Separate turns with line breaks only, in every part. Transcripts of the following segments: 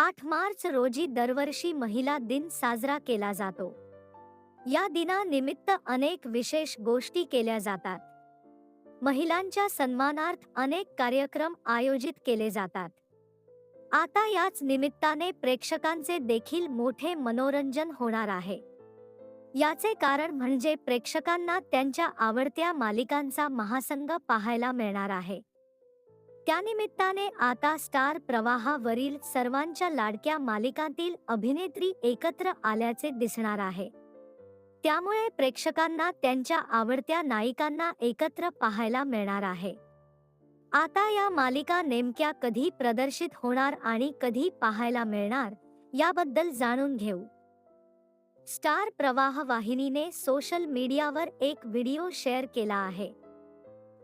आठ मार्च रोजी दरवर्षी महिला दिन साजरा केला जातो. या दिनानिमित्त अनेक विशेष गोष्टी केल्या जातात. महिलांच्या सन्मानार्थ अनेक कार्यक्रम आयोजित केले जातात. आता याच निमित्ताने प्रेक्षकांचे देखील मोठे मनोरंजन होणार आहे. याचे कारण म्हणजे प्रेक्षकांना त्यांच्या आवडत्या मालिकांचा महासंघ पाहायला मिळणार आहे. त्यानिमित्ताने आता स्टार प्रवाहावरील सर्वांच्या लाडक्या मालिकांतील अभिनेत्री एकत्र आल्याचे दिसणार आहे. त्यामुळे प्रेक्षकांना त्यांच्या आवडत्या नायिकांना एकत्र पाहायला मिळणार आहे. आता या मालिका नेमक्या कधी प्रदर्शित होणार आणि कधी पाहायला मिळणार याबद्दल जाणून घेऊ. स्टार प्रवाह वाहिनीने सोशल मीडियावर एक व्हिडिओ शेअर केला आहे.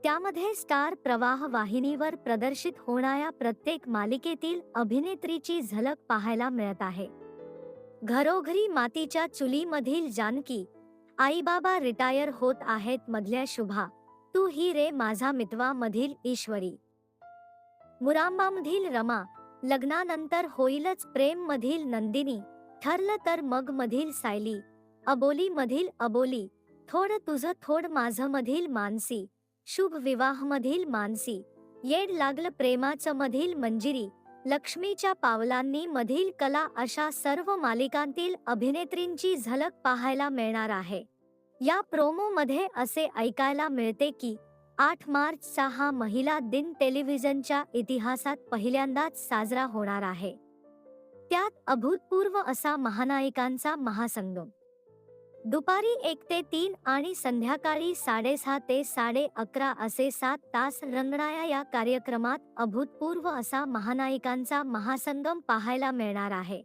त्यामध्ये स्टार प्रवाह वाहिनीवर प्रदर्शित होणाऱ्या प्रत्येक मालिकेतील अभिनेत्रीची झलक पाहायला मिळत आहे. घरोघरी मातीच्या चुलीमधील जानकी आईबाबा रिटायर होत आहेत मधल्या शुभा तू ही रे माझा मितवा मधील ईश्वरी. मुरांबामधील रमा लग्नानंतर होईलच प्रेम मधील नंदिनी ठरलं तर मग मधील सायली अबोली मधील अबोली थोड तुझं थोड माझं मधील मानसी. शुभ विवाह मधील मानसी येड लागलं प्रेमाचं मधील मंजिरी लक्ष्मीच्या पावलांनी मधील कला अशा सर्व मालिकांतील अभिनेत्रींची झलक पाहायला मिळणार आहे. या प्रोमो मध्ये असे ऐकायला मिळते की आठ मार्चचा हा महिला दिन टेलिव्हिजनच्या इतिहासात पहिल्यांदाच साजरा होणार आहे. त्यात अभूतपूर्व असा महानायिकांचा महासंगम दुपारी एक ते तीन आणि संध्याकाळी साडेसहा ते साडे अकरा असे सात तास रंगणाऱ्या या कार्यक्रमात अभूतपूर्व असा महानायिकांचा महासंगम पाहायला मिळणार आहे.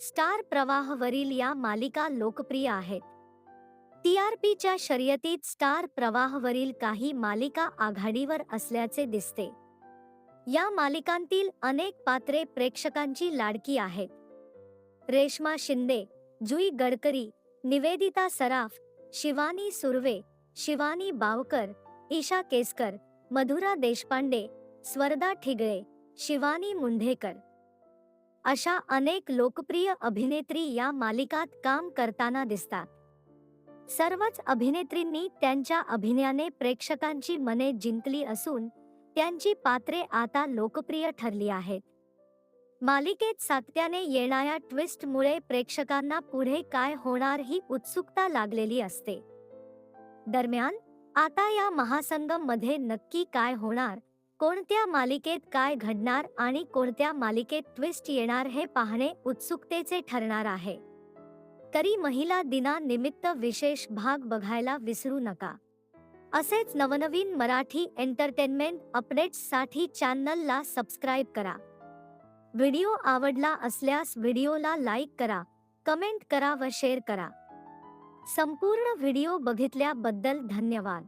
स्टार प्रवाहवरील या मालिका लोकप्रिय आहेत. टीआरपीच्या शर्यतीत स्टार प्रवाहवरील काही मालिका आघाडीवर असल्याचे दिसते. या मालिकांतील अनेक पात्रे प्रेक्षकांची लाडकी आहेत. रेश्मा शिंदे जुई गडकरी निवेदिता सराफ शिवानी सुर्वे शिवानी बावकर ईशा केसकर मधुरा देशपांडे स्वर्दा ठिगळे शिवानी मुंढेकर. अशा अनेक लोकप्रिय अभिनेत्री या मालिकात काम करताना दिसतात. सर्वच अभिनेत्रींनी त्यांच्या अभिनयाने प्रेक्षकांची मने जिंकली असून त्यांची पात्रे आता लोकप्रिय ठरली आहेत. मालिकेत सातत्याने येणाऱ्या ट्विस्टमुळे प्रेक्षकांना पुढे काय होणार ही उत्सुकता लागलेली असते. दरम्यान आता या महासंगममध्ये नक्की काय होणार कोणत्या मालिकेत काय घडणार आणि कोणत्या मालिकेत ट्विस्ट येणार हे पाहणे उत्सुकतेचे ठरणार आहे. तरी महिला दिनानिमित्त विशेष भाग बघायला विसरू नका. असेच नवनवीन मराठी एंटरटेनमेंट अपडेट्ससाठी चॅनलला सबस्क्राईब करा. व्हिडिओ आवडला असल्यास व्हिडिओला लाईक करा कमेंट करा व शेअर करा. संपूर्ण व्हिडिओ बघितल्याबद्दल धन्यवाद.